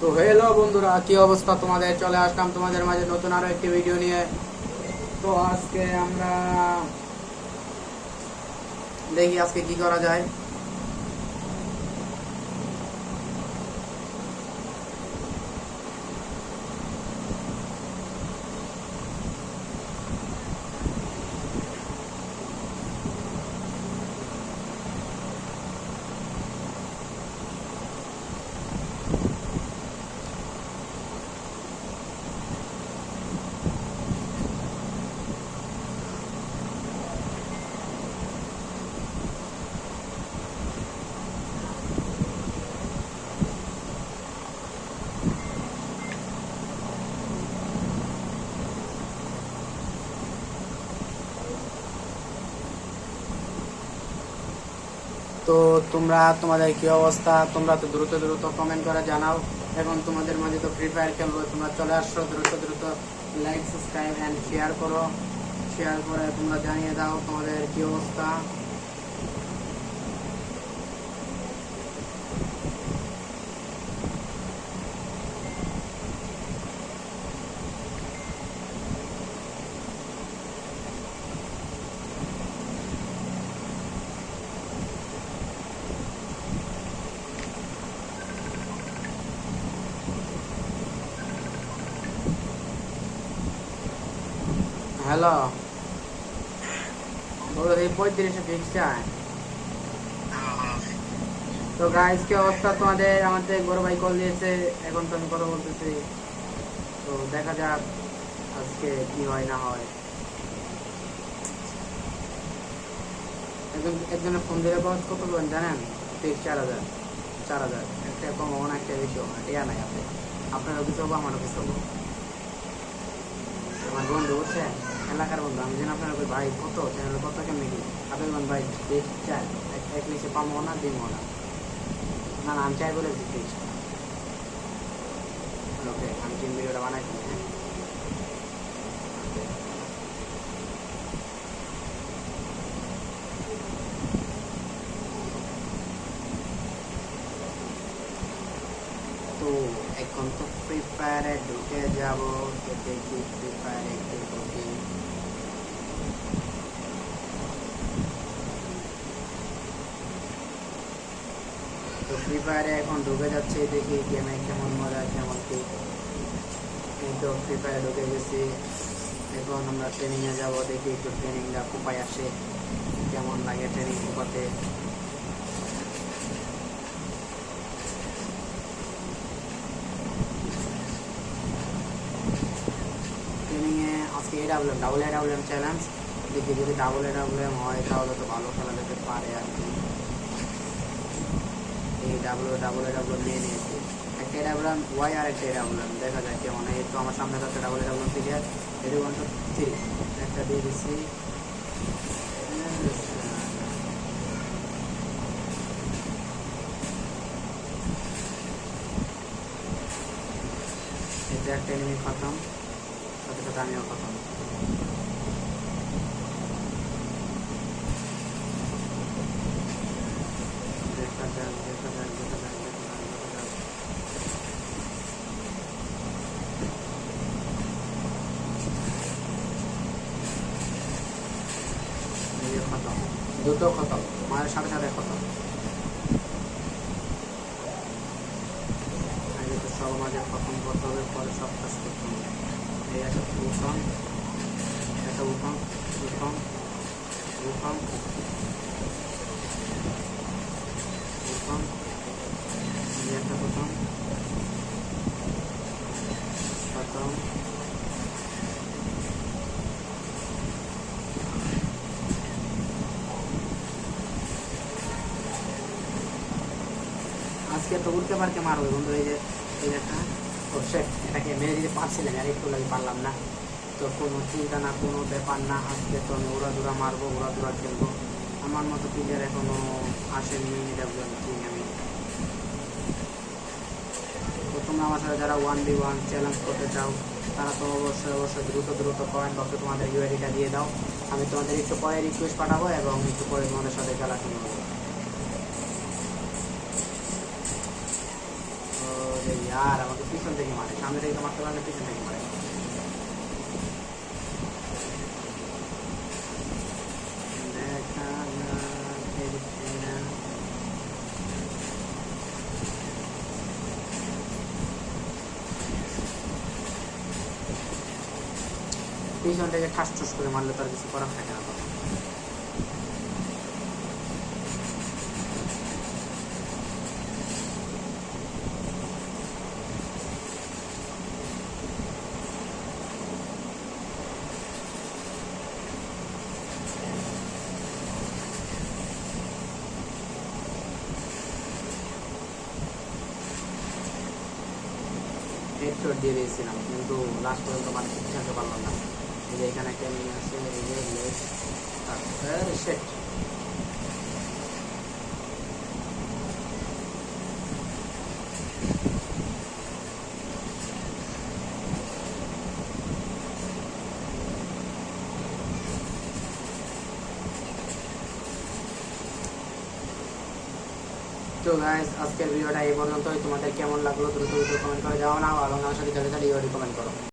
তো হ্যালো বন্ধুরা, কি অবস্থা তোমাদের? চলে আসলাম তোমাদের মাঝে নতুন আরও একটি ভিডিও নিয়ে। তো আজকে আমরা দেখি আজকে কি করা যায়। তো তোমরা, তোমাদের কি অবস্থা? তোমরা তো দ্রুত দ্রুত কমেন্ট করে জানাও এবং তোমাদের মাঝে তো ফ্রি ফায়ার খেলব। তোমরা চলে আসো, দ্রুত দ্রুত লাইক সাবস্ক্রাইব অ্যান্ড শেয়ার করো। শেয়ার করে তোমরা জানিয়ে দাও তোমাদের কি অবস্থা। হ্যালো পঁয়ত্রিশে ফিক্স তো গাইস কি অবস্থা তোমাদের আমাদের ভাই কল দিয়েছে এখন তো আমি কথা বলতেছি তো দেখা যাক আজকে কি হয় না হয় একজন একজনের ফোন দিলে খরচ কত জানেন ফিক্স চার হাজার চার হাজার একটা কম হব না একটা বেশি না টিয়া নাই আপনি আপনারও কিছু হব আমারও কিছু হব আমার বন্ধু বুঝছেন এলাকার বন্ধু আমি যেন আপনার ভাই কত চ্যানেল কত কেমনি কি আপনি বলবেন ভাই বেশ চাই, এক নিচে পাবো না, দিব না। না আমি চাই বলে দিচ্ছি ওকে, আমি চিন ভিডিওটা বানাইছি তো, এখন তো ফ্রি ফায়ারে ঢুকে যাব, দেখি ফ্রি ফায়ারে একটু ঢুকি তো ফ্রি ফায়ারে এখন ঢুকে যাচ্ছে, দেখি গেমে কেমন মজা, কেমন কি। এই তো ফ্রি ফায়ারে ঢুকে গেছি। এখন আমরা ট্রেনিংয়ে যাব, দেখি একটু ট্রেনিংটা কোপায় আসে, কেমন লাগে ট্রেনিং কোপাতে ট্রেনিংয়ে A double double A double challenge দেখি যদি ডাবল এ ডাবল হয়, তাহলে তো ভালো খেলা যেতে পারে আর কি। এই ডাবল ডাবল ডাবল নিয়ে নিয়েছি। একটা এ ডাবল এম ওয়াই আর একটা এ ডাবল দেখা যায় কেমন এই আমার সামনে যাচ্ছে double A double M player এটি ওয়ান টু থ্রি একটা দিয়ে দিচ্ছি একটা এনিমি খতম, সাথে সাথে আমিও খতম দেখা যাক দেখা যাক দেখা যাক দেখা যাক দেখা যাক এই যে খতম দুটো খতম মায়ের সাথে সাথে খতম আগে সব মাঝে খতম করতে হবে, পরে সব কাজ করতে হবে। এই একটা উঠন একটা উঠন উঠন উঠন উঠন এই একটা উঠন খতম আজকে তো উঠতে পারকে মারবে, বন্ধু, এই যে, এই একটা, ও শেট এটাকে মেরে দিতে পারছিলাম আর একটু লাগে পারলাম না। তো কোনো চিন্তা না, কোনো ব্যাপার না, আজকে তো আমি উড়াদুরা মারবো উড়াদুরা খেলব। আমার মতো প্লেয়ার এখনও আসেনি ডেভেলপ কিং আমি তো তোমরা আমার সাথে যারা ওয়ান বি ওয়ান চ্যালেঞ্জ করতে চাও, তারা তো অবশ্যই অবশ্যই দ্রুত দ্রুত কমেন্ট বক্সে তোমাদের ইউআইডিটা দিয়ে দাও। আমি তোমাদের একটু পরে রিকোয়েস্ট পাঠাবো এবং একটু পরে তোমাদের সাথে খেলা শুরু করব। ইয়ার আমাকে পিছন থেকে মারে, সামনে থেকে মারতে পারে পিছন থেকে মারে। পিছন থেকে ঠাস ঠুস করে মারলে তার কিছু করার থাকে না তখন। হেডশট দিয়ে দিয়েছিলাম কিন্তু লাস্ট পর্যন্ত মানে ঠিক জানতে পারলাম না। যে এখানে একটা মেয়ে আছে, এই লেস সেট তো গাইস আজকের ভিডিওটা এই পর্যন্তই। তোমাদের কেমন লাগল দ্রুত দ্রুত কমেন্ট করে যাও না, ভালো না সাথে সাথে খেলে ভিডিও কমেন্ট করো।